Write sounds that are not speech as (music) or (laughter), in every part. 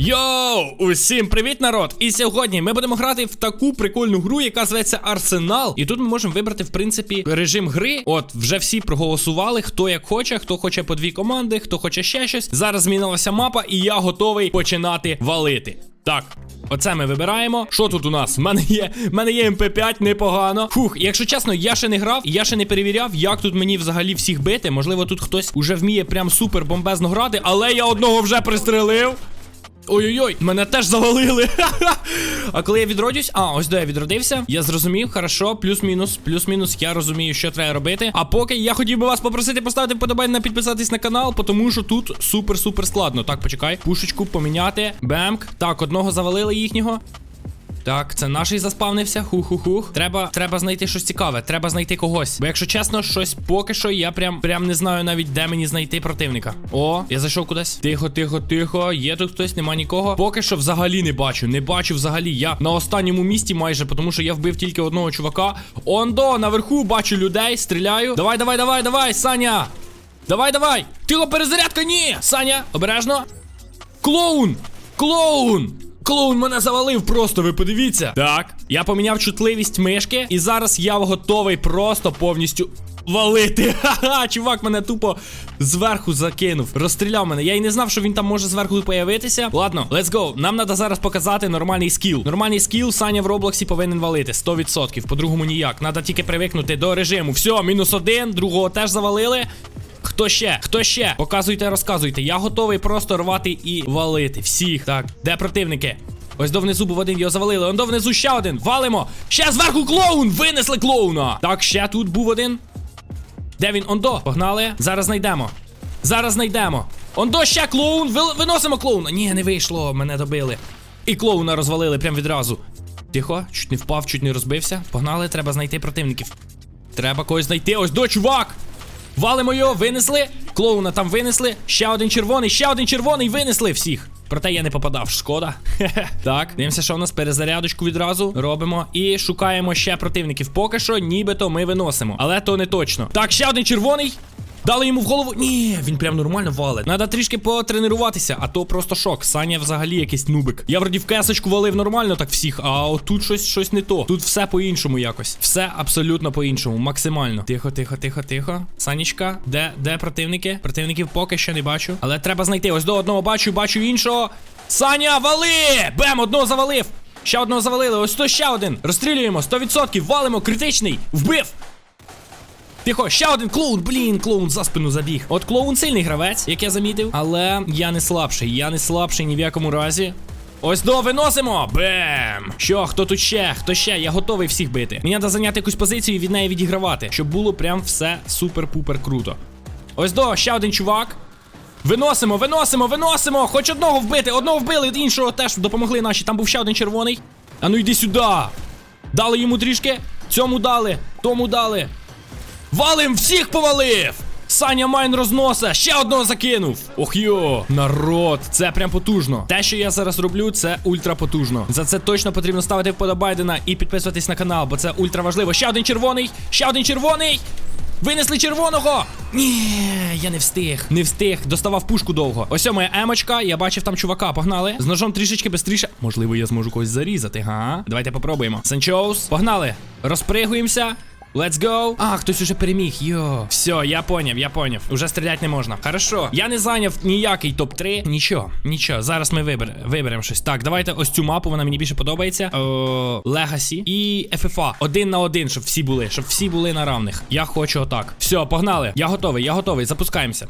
Йоу! Усім привіт, народ! І сьогодні ми будемо грати в таку прикольну гру, яка зветься Арсенал. І тут ми можемо вибрати, в принципі, режим гри. От, вже всі проголосували, хто як хоче, хто хоче по дві команди, хто хоче ще щось. Зараз змінилася мапа, і я готовий починати валити. Так. Оце ми вибираємо. Що тут у нас? В мене є в мене є МП5, непогано. Фух, якщо чесно, я ще не грав, я ще не перевіряв, як тут мені взагалі всіх бити. Можливо, тут хтось уже вміє прям супер бомбезно грати, але я одного вже пристрелив. Ой-ой-ой, мене теж завалили. (laughs) А коли я відродюсь, а ось де я відродився, я зрозумів, хорошо, плюс-мінус, плюс-мінус, я розумію, що треба робити. А поки я хотів би вас попросити поставити вподобання, підписатись на канал, тому що тут супер-супер складно. Так, почекай, пушечку поміняти. Бемк. Так, одного завалили їхнього. Так, це наший заспавнився. Хух-хух-хух. Треба, треба знайти щось цікаве. Треба знайти когось. Бо якщо чесно, щось поки що я прям прям не знаю навіть, де мені знайти противника. О, я зайшов кудись. Тихо, тихо, тихо. Є тут хтось, нема нікого. Поки що взагалі не бачу. Не бачу взагалі. Я на останньому місці майже, тому що я вбив тільки одного чувака. Ондо, наверху бачу людей, стріляю. Давай, давай, давай, давай, Саня. Давай, давай. Тихо, перезарядка, ні. Саня, обережно. Клоун! Клоун! Клоун мене завалив просто, ви подивіться. Так, я поміняв чутливість мишки, і зараз я готовий просто повністю валити. (laughs) Ха-ха, чувак мене тупо зверху закинув. Розстріляв мене. Я й не знав, що він там може зверху появитися. Ладно, let's go. Нам треба зараз показати нормальний скіл. Нормальний скіл Саня в Роблоксі повинен валити. 100%. По-другому ніяк. Надо тільки привикнути до режиму. Все, мінус один, другого теж завалили. Хто ще? Хто ще? Показуйте, розказуйте. Я готовий просто рвати і валити. Всіх. Так, де противники? Ось до внизу був один, його завалили. Он до внизу ще один. Валимо. Ще зверху клоун! Винесли клоуна. Так, ще тут був один. Де він? Ондо. Погнали. Зараз знайдемо. Зараз знайдемо. Ондо ще клоун. Виносимо клоуна. Ні, не вийшло. Мене добили. І клоуна розвалили прям відразу. Тихо, чуть не впав, чуть не розбився. Погнали, треба знайти противників. Треба когось знайти. Ось до, чувак! Валимо його, винесли. Клоуна там винесли. Ще один червоний, ще один червоний, винесли всіх. Проте я не попадав, шкода. (laughs) Так, дивимося, що у нас перезарядочку відразу робимо. І шукаємо ще противників. Поки що, нібито ми виносимо. Але то не точно. Так, ще один червоний. Дали йому в голову. Ні, він прям нормально валить. Надо трішки потренуватися, а то просто шок. Саня взагалі якийсь нубик. Я вроді в кесочку валив нормально так всіх, а отут щось щось не то. Тут все по-іншому якось. Все абсолютно по-іншому, максимально. Тихо, тихо, тихо, тихо. Санічка, де де противники? Противників поки що не бачу. Але треба знайти. Ось до одного бачу, бачу іншого. Саня, вали! Бем, одного завалив! Ще одного завалили. Ось то ще один. Розстрілюємо 100%, валимо, критичний. Вбив! Тихо, ще один клоун, блін, клоун за спину забіг. От клоун сильний гравець, як я замітив, але я не слабший, я не слабший ні в якому разі. Ось до виносимо! Бем! Що, хто тут ще? Хто ще? Я готовий всіх бити. Мені треба зайняти якусь позицію і від неї відігравати, щоб було прям все супер-пупер круто. Ось до, ще один чувак. Виносимо, виносимо, виносимо! Хоч одного вбити, одного вбили, іншого теж допомогли наші. Там був ще один червоний. А ну йди сюди. Дали йому трішки. Цьому дали, тому дали. Валим всіх повалив! Саня Майн розноса, ще одного закинув. Ох йо, народ, це прям потужно. Те, що я зараз роблю, це ультра потужно. За це точно потрібно ставити вподобайдена і підписуватись на канал, бо це ультра важливо. Ще один червоний, ще один червоний. Винесли червоного! Ні, я не встиг. Не встиг. Доставав пушку довго. Ось моя емочка. Я бачив там чувака. Погнали. З ножом трішечки бистріше. Можливо, я зможу когось зарізати, га? Давайте попробуємо. Санчоус. Погнали. Розпригуємося. Let's go. А, хтось уже переміг. Йо. Все, я поняв, я поняв. Уже стріляти не можна. Хорошо. Я не зайняв ніякий топ-3. Нічого, нічого. Зараз ми вибер... виберемо щось. Так, давайте ось цю мапу, вона мені більше подобається. Легасі і FFA. Один на один, щоб всі були. Щоб всі були на равних. Я хочу отак. Все, погнали. Я готовий, я готовий. Запускаємося.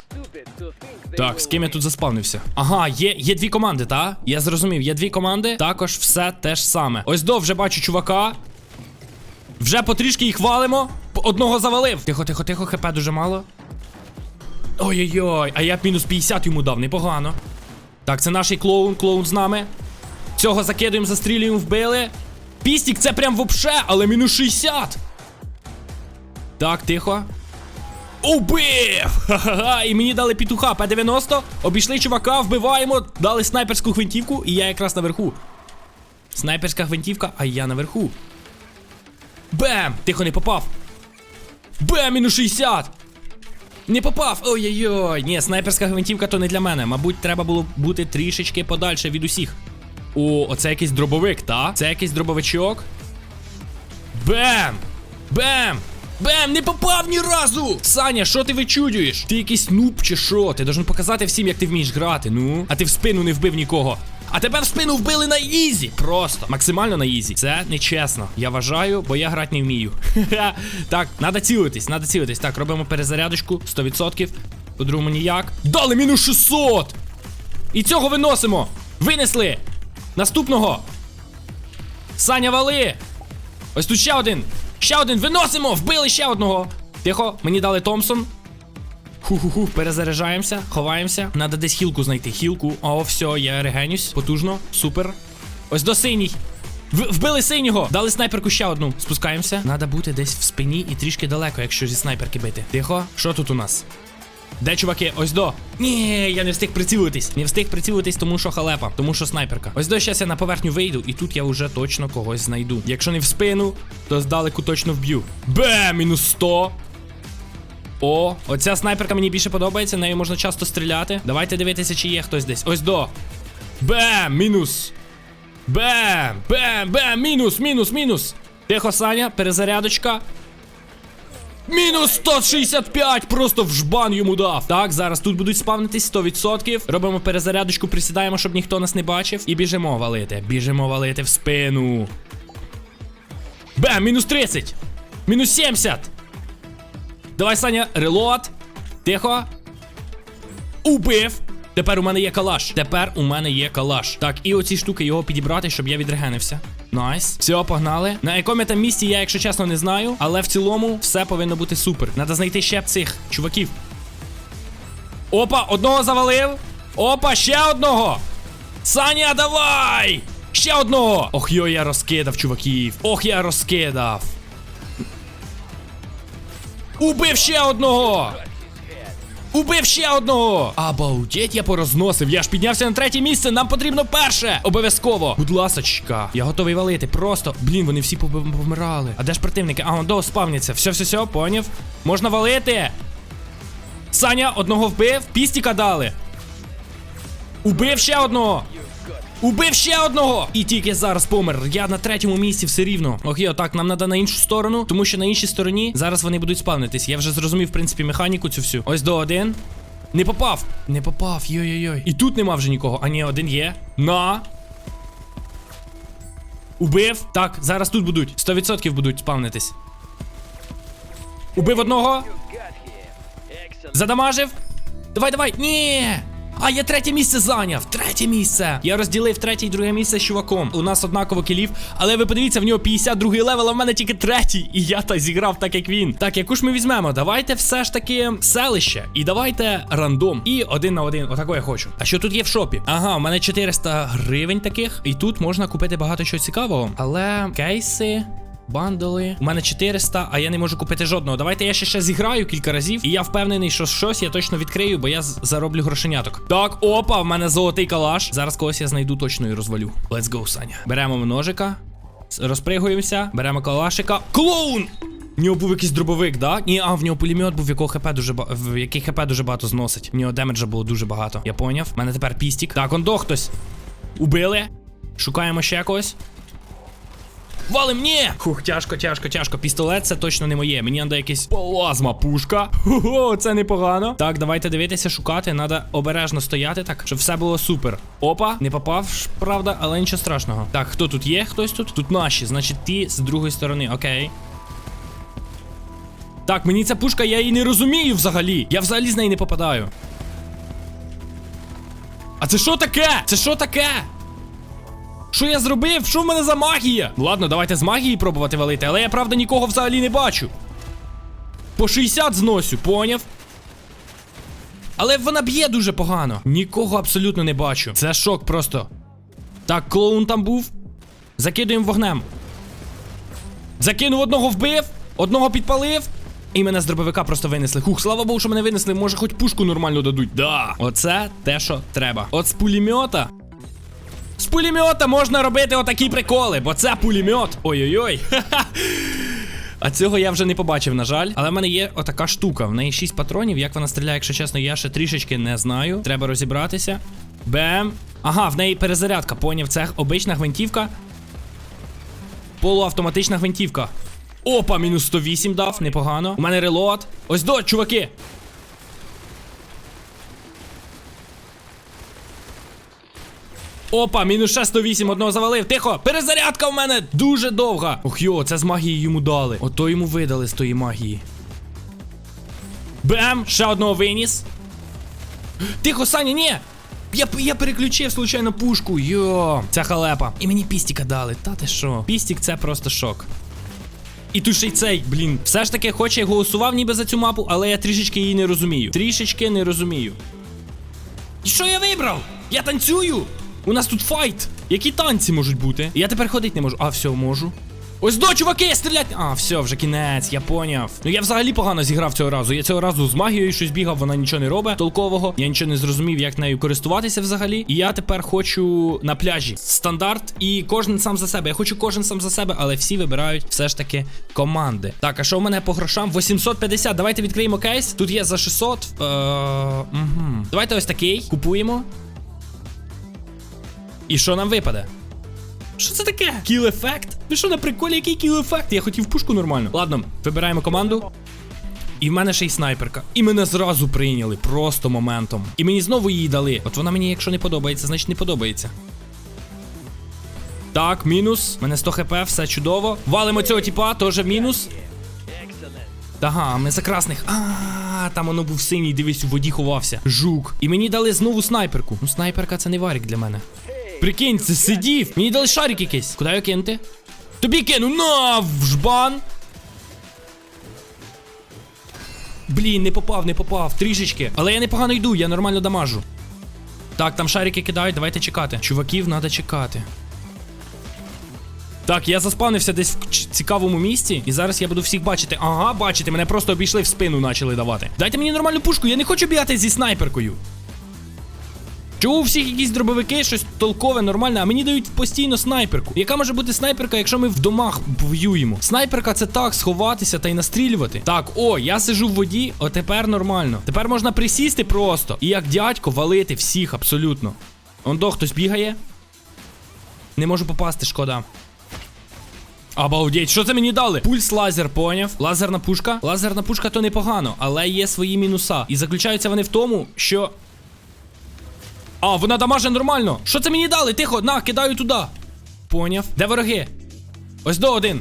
Так, з ким я тут заспавнився? Ага, є є дві команди, та? Я зрозумів, є дві команди. Також все те ж саме. Ось до вже бачу чувака. Вже потрішки їх валимо. Одного завалив. Тихо, тихо, тихо, хп дуже мало. Ой-ой-ой, а я б мінус 50 йому дав, непогано. Так, це наш клоун, клоун з нами. Цього закидуємо, застрілюємо, вбили. Пістік це прям вообще, але мінус 60. Так, тихо. Убив! Ха-ха-ха! І мені дали петуха П-90. Обійшли чувака, вбиваємо, дали снайперську гвинтівку, і я якраз наверху. Снайперська гвинтівка, а я наверху. Бем! Тихо не попав. Бем, мінус 60. Не попав! Ой-ой-ой! Ні, снайперська гвинтівка то не для мене. Мабуть, треба було бути трішечки подальше від усіх. О, оце якийсь дробовик, та? Це якийсь дробовичок. Бем! Бем! Бем! Не попав ні разу! Саня, що ти вичудюєш? Ти якийсь нуб чи що? Ти должен показати всім, як ти вмієш грати. Ну, а ти в спину не вбив нікого. А тебе в спину вбили на ізі. Просто максимально на ізі. Це нечесно. Я вважаю, бо я грати не вмію. (laughs) Так, надо цілитись, надо цілитись. Так, робимо перезарядочку 100%. По-другому ніяк. Дали мінус 600! І цього виносимо! Винесли! Наступного! Саня, вали! Ось тут ще один! Ще один! Виносимо! Вбили ще одного! Тихо, мені дали Томпсон. Ху-ху-ху, перезаряджаємося, ховаємося. Надо десь хілку знайти. Хілку. О, все, я регенюсь. Потужно. Супер. Ось до синій. В- вбили синього! Дали снайперку ще одну. Спускаємося. Надо бути десь в спині і трішки далеко, якщо зі снайперки бити. Тихо, що тут у нас? Де чуваки? Ось до. Ні, я не встиг прицілитись. Не встиг прицілитись, тому що халепа, тому що снайперка. Ось до щас я на поверхню вийду, і тут я вже точно когось знайду. Якщо не в спину, то здалеку точно вб'ю. Бе, мінус 100. О, оця снайперка мені більше подобається, нею можна часто стріляти. Давайте дивитися, чи є хтось десь. Ось до. Бем! Мінус. Бем! Бем! Бем! Мінус, мінус, мінус. Тихо, Саня, перезарядочка. Мінус 165! Просто в жбан йому дав. Так, зараз тут будуть спавнитись 100%. Робимо перезарядочку, присідаємо, щоб ніхто нас не бачив. І біжимо валити. Біжимо валити в спину. Бем! Мінус 30! Мінус 70! Давай, Саня, релот. Тихо. Убив. Тепер у мене є калаш. Тепер у мене є калаш. Так, і оці штуки його підібрати, щоб я відрегенився. Найс. Все, погнали. На якому там місці, я, якщо чесно, не знаю. Але в цілому все повинно бути супер. Надо знайти ще цих чуваків. Опа, одного завалив. Опа, ще одного. Саня, давай! Ще одного! Ох, йо, я розкидав, чуваків. Ох, я розкидав. Убив ще одного! Убив ще одного! Обалдеть, я порозносив. Я ж піднявся на третє місце. Нам потрібно перше. Обов'язково. Будь ласочка. Я готовий валити. Просто. Блін, вони всі повмирали. А де ж противники? А, он до спавняться. Все, все, все, поняв. Можна валити. Саня, одного вбив, пістіка дали. Убив ще одного. Убив ще одного! І тільки зараз помер. Я на третьому місці все рівно. Ох, йо, так, нам треба на іншу сторону, тому що на іншій стороні зараз вони будуть спавнитись. Я вже зрозумів, в принципі, механіку цю всю. Ось до один. Не попав! Не попав, йой-йой-йой. І тут нема вже нікого. А ні, один є. На. Убив. Так, зараз тут будуть. 100% будуть спавнитись. Убив одного. Задамажив. Давай, давай. Ні. А я третє місце зайняв. Третє місце. Я розділив третє і друге місце з чуваком. У нас однаково кілів. Але ви подивіться, в нього 52 левел, а в мене тільки третій. І я та зіграв так, як він. Так, яку ж ми візьмемо? Давайте все ж таки селище. І давайте рандом. І один на один. Отако я хочу. А що тут є в шопі? Ага, у мене 400 гривень таких. І тут можна купити багато чого цікавого. Але кейси. Бандали. У мене 400, а я не можу купити жодного. Давайте я ще ще зіграю кілька разів. І я впевнений, що щось я точно відкрию, бо я зароблю грошеняток. Так, опа, в мене золотий калаш. Зараз когось я знайду точно і розвалю. Let's go, Саня. Беремо ножика, розпригуємося, беремо калашика. Клоун! В нього був якийсь дробовик, да? Ні, а в нього пулемет був, в якого хп дуже ба... в який хп дуже багато зносить. В нього демеджа було дуже багато. Я поняв. У мене тепер пістік. Так, он до хтось. Убили. Шукаємо ще когось. Валим, ні! Хух, тяжко, тяжко, тяжко. Пістолет це точно не моє. Мені треба якась плазма пушка. Хо-хо, це непогано. Так, давайте дивитися, шукати. Надо обережно стояти, так, щоб все було супер. Опа, не попав, правда, але нічого страшного. Так, хто тут є? Хтось тут? Тут наші, значить, ті з другої сторони, окей. Так, мені ця пушка, я її не розумію взагалі. Я взагалі з неї не попадаю. А це що таке? Це що таке? Що я зробив? Що в мене за магія? Ладно, давайте з магії пробувати валити, але я правда нікого взагалі не бачу. По 60 зносю, поняв? Але вона б'є дуже погано. Нікого абсолютно не бачу. Це шок просто. Так, клоун там був. Закидуємо вогнем. Закинув одного вбив, одного підпалив. І мене з дробовика просто винесли. Хух, слава Богу, що мене винесли. Може, хоч пушку нормально дадуть. Да. Оце те, що треба. От з пулемета з пулемета можна робити отакі приколи, бо це пулемет. Ой-ой-ой. А цього я вже не побачив, на жаль. Але в мене є отака штука. В неї 6 патронів. Як вона стріляє, якщо чесно, я ще трішечки не знаю. Треба розібратися. Бем. Ага, в неї перезарядка. Поняв, це обична гвинтівка. Полуавтоматична гвинтівка. Опа, мінус 108 дав, непогано. У мене релот. Ось до, чуваки. Опа, мінус ще 108, одного завалив. Тихо! Перезарядка в мене дуже довга. Ох йо, це з магії йому дали. Ото йому видали з тої магії. Бем! Ще одного виніс. Тихо, Саня, ні! Я, я переключив случайно пушку. Йо, ця халепа. І мені пістіка дали. Та ти що? Пістік це просто шок. І тут ще й цей, блін. Все ж таки, хоч я голосував ніби за цю мапу, але я трішечки її не розумію. Трішечки не розумію. І що я вибрав? Я танцюю! У нас тут файт! Які танці можуть бути? Я тепер ходити не можу. А, все, можу. Ось до, чуваки, стрілять! А, все, вже кінець, я поняв. Ну я взагалі погано зіграв цього разу. Я цього разу з магією щось бігав, вона нічого не робить толкового. Я нічого не зрозумів, як нею користуватися взагалі. І я тепер хочу на пляжі. Стандарт, і кожен сам за себе. Я хочу кожен сам за себе, але всі вибирають все ж таки команди. Так, а що в мене по грошам? 850. Давайте відкриємо кейс. Тут є за 600. Е, угу. Давайте ось такий. Купуємо. І що нам випаде? Що це таке? Кіл ефект? Ви що на приколі, який кіл ефект? Я хотів пушку нормально. Ладно, вибираємо команду. І в мене ще й снайперка. І мене зразу прийняли, просто моментом. І мені знову її дали. От вона мені, якщо не подобається, значить не подобається. Так, мінус. У мене 100 хп, все чудово. Валимо цього типа, теж мінус. Ага, ми за красних. А, там воно був синій, дивись, у воді ховався. Жук. І мені дали знову снайперку. Ну, снайперка це не варік для мене. Прикинь, це сидів. Мені дали шарик якийсь. Куди його кинути? Тобі кину, на, в жбан. Блін, не попав, не попав. Трішечки. Але я непогано йду, я нормально дамажу. Так, там шарики кидають, давайте чекати. Чуваків треба чекати. Так, я заспавнився десь в цікавому місці, і зараз я буду всіх бачити. Ага, бачите, мене просто обійшли в спину почали давати. Дайте мені нормальну пушку, я не хочу бігати зі снайперкою. Чого у всіх якісь дробовики, щось толкове, нормальне, а мені дають постійно снайперку. Яка може бути снайперка, якщо ми в домах воюємо? Снайперка це так, сховатися та й настрілювати. Так, о, я сижу в воді, о, тепер нормально. Тепер можна присісти просто і як дядько валити всіх абсолютно. Он до хтось бігає. Не можу попасти, шкода. Обалдеть, що це мені дали? Пульс лазер, поняв? Лазерна пушка. Лазерна пушка то непогано, але є свої мінуса. І заключаються вони в тому, що. А, вона дамаже нормально. Що це мені дали? Тихо, на, кидаю туди. Поняв. Де вороги? Ось до один.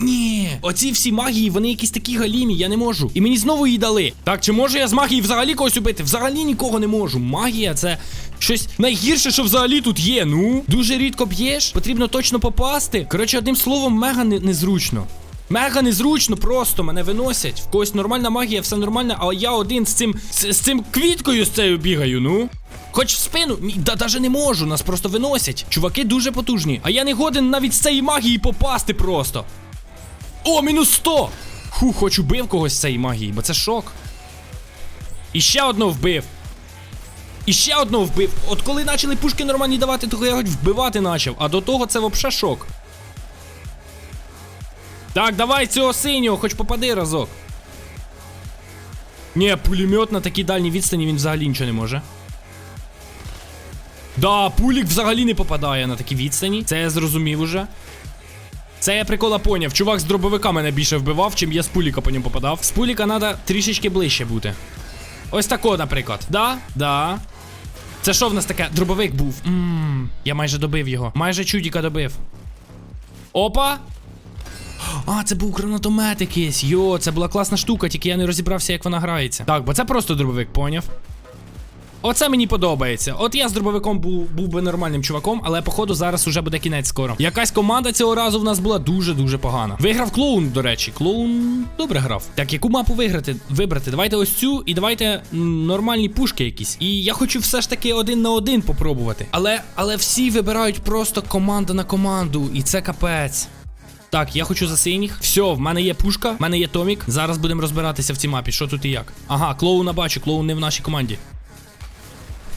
Ні, оці всі магії, вони якісь такі галімі, я не можу. І мені знову її дали. Так, чи можу я з магії взагалі когось убити? Взагалі нікого не можу. Магія це щось найгірше, що взагалі тут є. Ну, дуже рідко б'єш, потрібно точно попасти. Коротше, одним словом, мега не- незручно. Мега незручно, просто мене виносять. В когось нормальна магія, все нормально, а я один з цим з, з цим квіткою з цією бігаю, ну. Хоч в спину, ні, да даже не можу, нас просто виносять. Чуваки дуже потужні. А я не годен навіть з цієї магії попасти просто. О, мінус 100! Ху, хоч убив когось з цієї магії, бо це шок. І ще одного вбив. І ще одного вбив. От коли почали пушки нормальні давати, то я хоч вбивати почав. А до того це взагалі шок. Так, давай цього синього, хоч попади разок. Ні, пулемет на такій дальній відстані він взагалі нічого не може. Да, пулік взагалі не попадає на такі відстані. Це я зрозумів уже. Це я прикола поняв. Чувак з дробовика мене більше вбивав, чим я з пуліка по ньому попадав. З пуліка треба трішечки ближче бути. Ось тако, наприклад. Да? Да. Це що в нас таке? Дробовик був. Ммм, я майже добив його. Майже чудіка добив. Опа! А, це був гранатомет якийсь. Йо, це була класна штука, тільки я не розібрався, як вона грається. Так, бо це просто дробовик, поняв. Оце мені подобається. От я з дробовиком був, був би нормальним чуваком, але походу зараз уже буде кінець скоро. Якась команда цього разу в нас була дуже-дуже погана. Виграв клоун, до речі. Клоун добре грав. Так, яку мапу виграти? Вибрати? Давайте ось цю і давайте нормальні пушки якісь. І я хочу все ж таки один на один попробувати. Але, але всі вибирають просто команда на команду, і це капець. Так, я хочу за синіх. Все, в мене є пушка, в мене є Томік. Зараз будемо розбиратися в цій мапі, що тут і як. Ага, клоуна бачу, клоун не в нашій команді.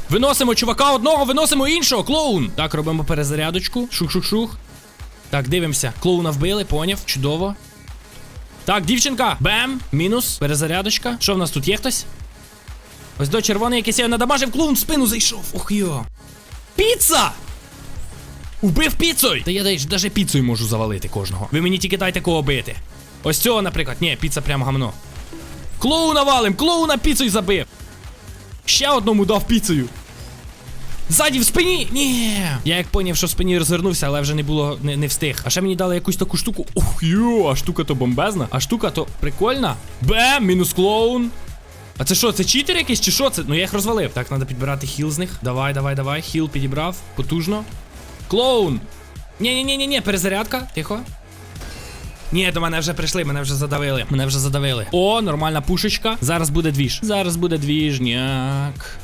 Виносимо чувака одного, виносимо іншого, клоун. Так, робимо перезарядочку. Шух-шух-шух. Так, дивимося. Клоуна вбили, поняв, чудово. Так, дівчинка. Бем. Мінус. Перезарядочка. Що в нас тут є хтось? Ось до червоний якийсь я надамажив, клоун в спину зайшов. Ох йо. Піца! Убив піцою! Та я навіть піцею можу завалити кожного. Ви мені тільки дайте кого бити. Ось цього, наприклад. Ні, піца прямо гамно. Клоуна валим! Клоуна піцею забив! Ще одному дав піцею. Ззаді в спині! Ні! Я як поняв, що в спині розвернувся, але вже не було, не, не встиг. А ще мені дали якусь таку штуку. Ух, йо, а штука то бомбезна, а штука то прикольна. Бем, мінус клоун. А це що, це читер якийсь чи що це? Ну я їх розвалив. Так, треба підбирати хіл з них. Давай, давай, давай. Хіл підібрав. Потужно. Клоун! Ні-ні-ні-ні, перезарядка. Тихо. Ні, до мене вже прийшли, мене вже задавили. Мене вже задавили. О, нормальна пушечка. Зараз буде двіж. Зараз буде двіжняк.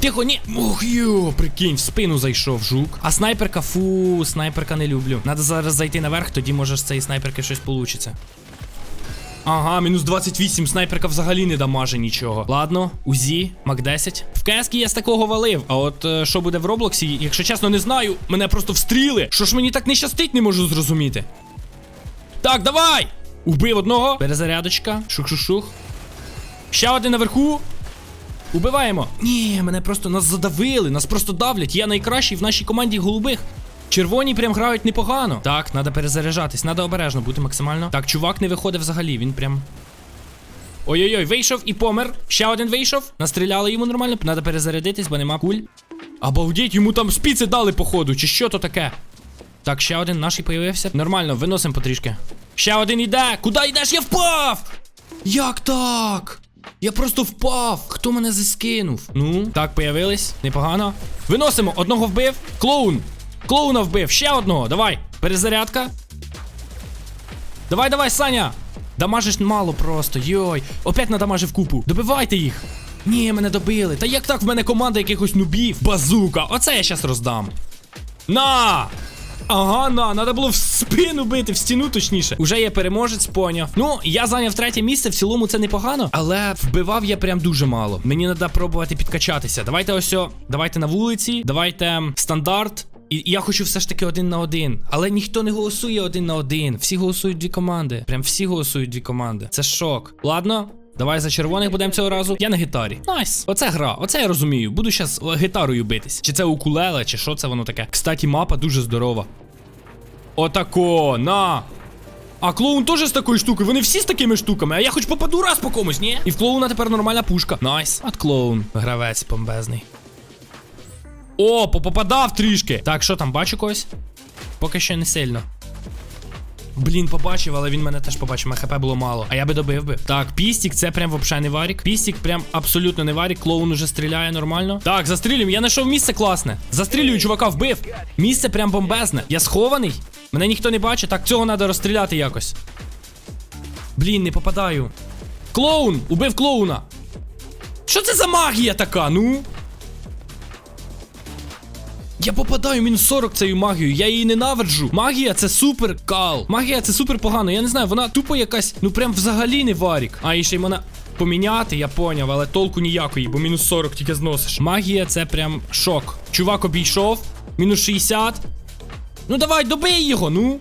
Тихо, ні. Ох йо, прикинь, в спину зайшов жук. А снайперка, фу, снайперка не люблю. Надо зараз зайти наверх, тоді може з цієї снайперки щось получиться. Ага, мінус 28, снайперка взагалі не дамаже нічого. Ладно, УЗІ, Мак 10. В КС я з такого валив. А от е, що буде в Роблоксі, якщо чесно, не знаю. Мене просто встріли. Що ж мені так не щастить, не можу зрозуміти. Так, давай! Убив одного. Перезарядочка. Шух-шух-шух. Ще один наверху. Убиваємо. Ні, мене просто нас задавили, нас просто давлять. Я найкращий в нашій команді голубих. Червоні прям грають непогано. Так, треба перезаряджатись, треба обережно бути максимально. Так, чувак не виходить взагалі, він прям. Ой-ой-ой, вийшов і помер. Ще один вийшов. Настріляли йому нормально. Треба перезарядитись, бо нема куль. Обалдеть, йому там спіци дали, походу, чи що то таке? Так, ще один наший появився. Нормально, виносимо потрішки. Ще один іде. Куди йдеш? Я впав! Як так? Я просто впав. Хто мене заскинув? Ну, так, появились. Непогано. Виносимо, одного вбив. Клоун. Клоуна вбив. Ще одного. Давай. Перезарядка. Давай, давай, Саня. Дамажиш мало просто. Йой. Опять надамажив купу. Добивайте їх. Ні, мене добили. Та як так в мене команда якихось нубів? Базука. Оце я щас роздам. На! Ага, на, треба було в спину бити, в стіну точніше. Уже є переможець, поняв. Ну, я зайняв третє місце, в цілому це непогано, але вбивав я прям дуже мало. Мені треба пробувати підкачатися. Давайте ось, о, давайте на вулиці, давайте стандарт. І я хочу все ж таки один на один. Але ніхто не голосує один на один. Всі голосують дві команди. Прям всі голосують дві команди. Це шок. Ладно. Давай за червоних будемо цього разу. Я на гітарі. Найс. Оце гра, оце я розумію. Буду зараз гітарою битись. Чи це укулеле, чи що це воно таке. Кстати, мапа дуже здорова. Отако, на. А клоун теж з такою штукою. Вони всі з такими штуками. А я хоч попаду раз по комусь, ні? І в клоуна тепер нормальна пушка. Найс. От клоун. Гравець бомбезний. О, попадав трішки. Так, що там, бачу когось? Поки що не сильно. Блін, побачив, але він мене теж побачив, хп було мало. А я би добив би. Так, пістік, це прям вообще не варік. Пістік прям абсолютно не варік. Клоун уже стріляє нормально. Так, застрілюємо. Я знайшов місце класне. Застрілюю, чувака, вбив. Місце прям бомбезне. Я схований. Мене ніхто не бачить. Так, цього треба розстріляти якось. Блін, не попадаю. Клоун! Убив клоуна. Що це за магія така? Ну? Я попадаю мінус 40 цією магією, я її ненавиджу. Магія це супер кал. Магія це супер погано. Я не знаю, вона тупо якась, ну прям взагалі не варік. А і ще й мене поміняти, я поняв, але толку ніякої, бо мінус 40 тільки зносиш. Магія це прям шок. Чувак обійшов, мінус 60. Ну давай, добий його, ну.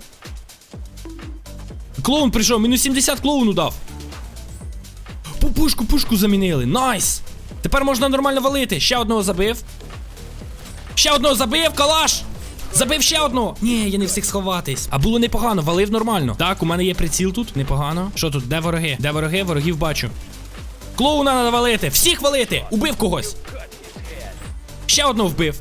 Клоун прийшов, мінус 70 клоуну дав. Пу- Пушку, пушку замінили. Найс! Тепер можна нормально валити. Ще одного забив. Ще одного забив, калаш! Забив ще одного! Ні, я не встиг сховатись. А було непогано, валив нормально. Так, у мене є приціл тут, непогано. Що тут? Де вороги? Де вороги? Ворогів бачу. Клоуна треба валити! Всіх валити! Убив когось! Ще одного вбив.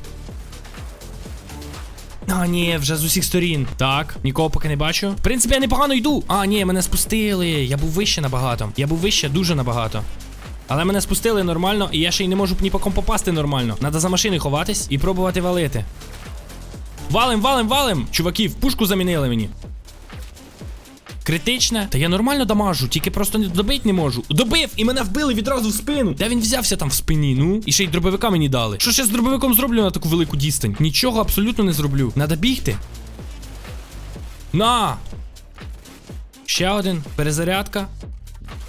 А, ні, вже з усіх сторін. Так, нікого поки не бачу. В принципі, я непогано йду. А, ні, мене спустили. Я був вище набагато. Я був вище дуже набагато. Але мене спустили нормально, і я ще й не можу ні по ком попасти нормально. Надо за машиною ховатись і пробувати валити. Валим, валим, валим! Чуваків, пушку замінили мені. Критичне. Та я нормально дамажу, тільки просто не добити не можу. Добив і мене вбили відразу в спину. Де він взявся там в спині? Ну, і ще й дробовика мені дали. Що ще з дробовиком зроблю на таку велику дістань? Нічого абсолютно не зроблю. Надо бігти. На! Ще один. Перезарядка.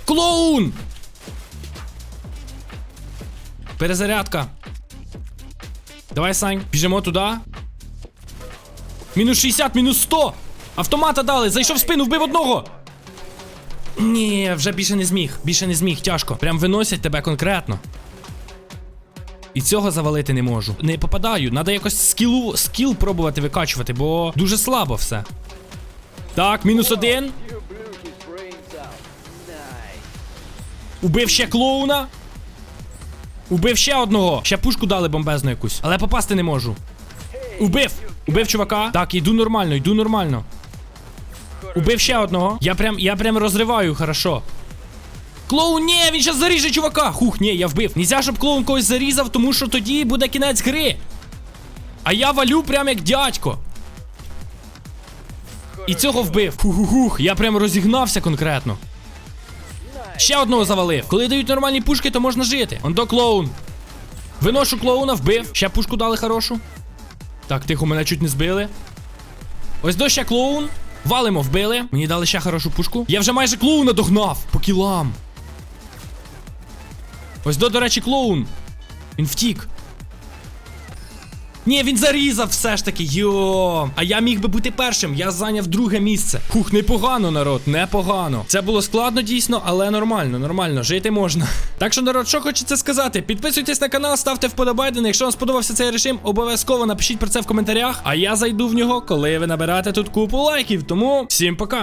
Клоун! Перезарядка. Давай, Сань, біжимо туди. Мінус 60, мінус 100. Автомата дали. Зайшов в спину, вбив одного. Ні, вже більше не зміг. Більше не зміг, тяжко. Прям виносять тебе конкретно. І цього завалити не можу. Не попадаю. Надо якось скілу, скіл пробувати викачувати, бо дуже слабо все. Так, мінус один. Убив ще клоуна. Убив ще одного. Ще пушку дали бомбезну якусь. Але попасти не можу. Убив! Убив чувака. Так, йду нормально, йду нормально. Убив ще одного. Я прям, я прям розриваю, хорошо. Клоун, ні, він зараз заріже чувака. Хух, ні, я вбив. Нельзя, щоб клоун когось зарізав, тому що тоді буде кінець гри. А я валю прям як дядько. І цього вбив. Хух-хух, я прям розігнався конкретно. Ще одного завалив. Коли дають нормальні пушки, то можна жити. Ондо клоун. Виношу клоуна, вбив. Ще пушку дали хорошу. Так, тихо, мене чуть не збили. Ось до ще клоун. Валимо, вбили. Мені дали ще хорошу пушку. Я вже майже клоуна догнав по кілам. Ось до, до речі, клоун. Він втік. Ні, він зарізав все ж таки. Йо. А я міг би бути першим. Я зайняв друге місце. Хух, непогано, народ, непогано. Це було складно дійсно, але нормально, нормально, жити можна. (laughs) Так що, народ, що хочеться сказати? Підписуйтесь на канал, ставте вподобайден. Якщо вам сподобався цей режим, обов'язково напишіть про це в коментарях. А я зайду в нього, коли ви наберете тут купу лайків. Тому всім пока.